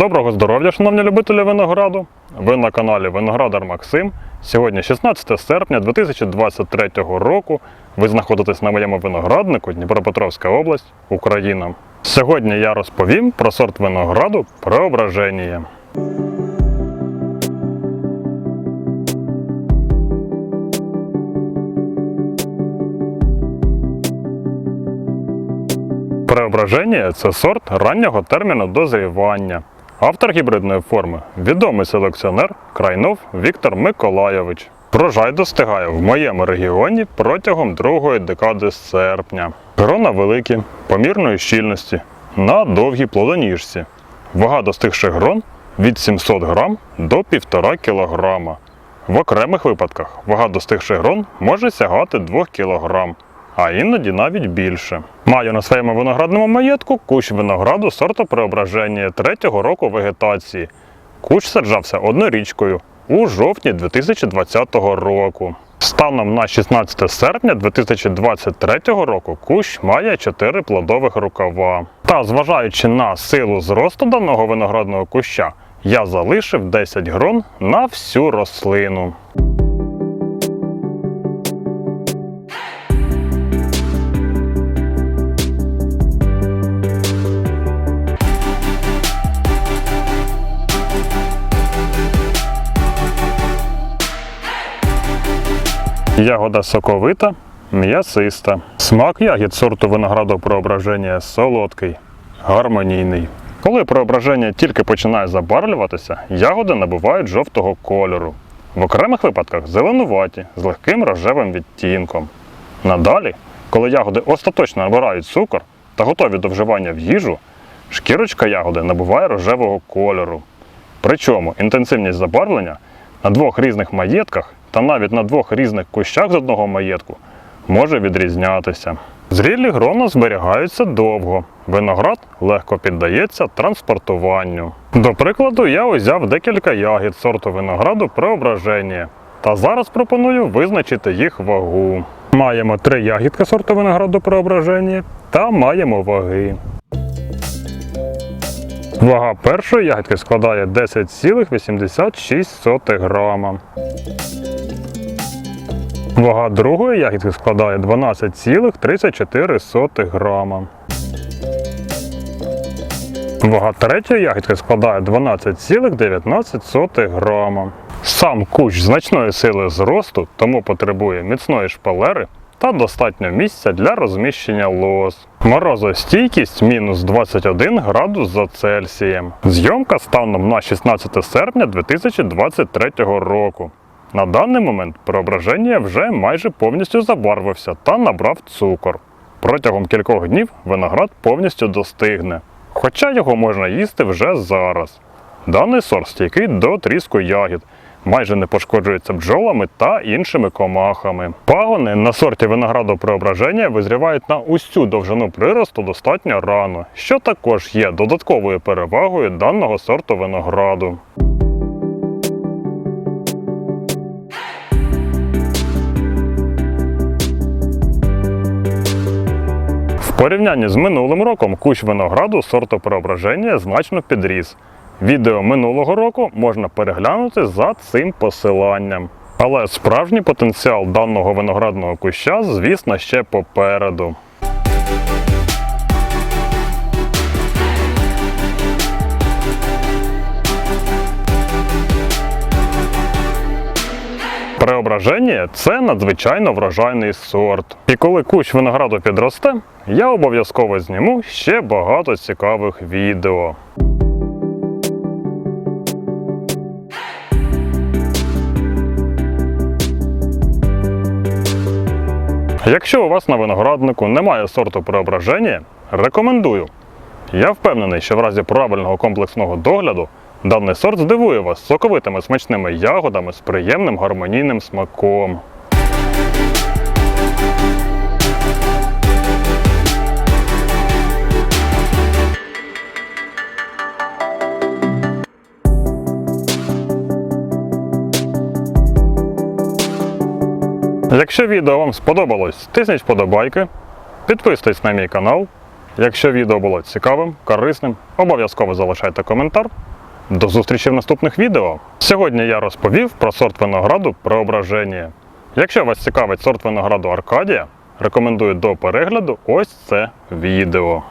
Доброго здоров'я, шановні любителі винограду! Ви на каналі Виноградар Максим. Сьогодні 16 серпня 2023 року. Ви знаходитесь на моєму винограднику Дніпропетровська область, Україна. Сьогодні я розповім про сорт винограду Преображення. Преображення це сорт раннього терміну дозрівання. Автор гібридної форми відомий селекціонер Крайнов Віктор Миколайович. Врожай достигає в моєму регіоні протягом другої декади серпня. Грона великі, помірної щільності, на довгій плодоніжці. Вага достигших грон від 700 грам до 1,5 кг. В окремих випадках вага достигших грон може сягати 2 кг, а іноді навіть більше. Маю на своєму виноградному маєтку кущ винограду сорту преображення третього року вегетації. Кущ саджався однорічкою у жовтні 2020 року. Станом на 16 серпня 2023 року кущ має 4 плодових рукава. Та зважаючи на силу зросту даного виноградного куща, я залишив 10 грон на всю рослину. Ягода соковита, м'ясиста. Смак ягід сорту винограду преображення солодкий, гармонійний. Коли преображення тільки починає забарвлюватися, ягоди набувають жовтого кольору. В окремих випадках зеленуваті з легким рожевим відтінком. Надалі, коли ягоди остаточно набирають цукор та готові до вживання в їжу, шкірочка ягоди набуває рожевого кольору. Причому інтенсивність забарвлення на двох різних маєтках та навіть на двох різних кущах з одного маєтку може відрізнятися. Зрілі грона зберігаються довго. Виноград легко піддається транспортуванню. До прикладу, я узяв декілька ягід сорту винограду преображення. Та зараз пропоную визначити їх вагу. Маємо три ягідки сорту винограду преображення та маємо ваги. Вага першої ягідки складає 10,86 грама. Вага другої ягідки складає 12,34 грама. Вага третьої ягідки складає 12,19 грама. Сам кущ значної сили зросту, тому потребує міцної шпалери та достатньо місця для розміщення лоз. Морозостійкість мінус 21 градус за Цельсієм. Зйомка станом на 16 серпня 2023 року. На даний момент преображення вже майже повністю забарвився та набрав цукор. Протягом кількох днів виноград повністю достигне, хоча його можна їсти вже зараз. Даний сорт стійкий до тріску ягід, майже не пошкоджується бджолами та іншими комахами. Пагони на сорті винограду преображення визрівають на усю довжину приросту достатньо рано, що також є додатковою перевагою даного сорту винограду. Порівнянні з минулим роком кущ винограду сорту преображення значно підріс. Відео минулого року можна переглянути за цим посиланням. Але справжній потенціал даного виноградного куща, звісно, ще попереду. Преображення це надзвичайно врожайний сорт. І коли кущ винограду підросте, я обов'язково зніму ще багато цікавих відео. Якщо у вас на винограднику немає сорту преображення, рекомендую. Я впевнений, що в разі правильного комплексного догляду даний сорт здивує вас соковитими смачними ягодами з приємним гармонійним смаком. Якщо відео вам сподобалось, тисніть вподобайки, підписуйтесь на мій канал. Якщо відео було цікавим, корисним, обов'язково залишайте коментар. До зустрічі в наступних відео. Сьогодні я розповів про сорт винограду Преображення. Якщо вас цікавить сорт винограду Аркадія, рекомендую до перегляду ось це відео.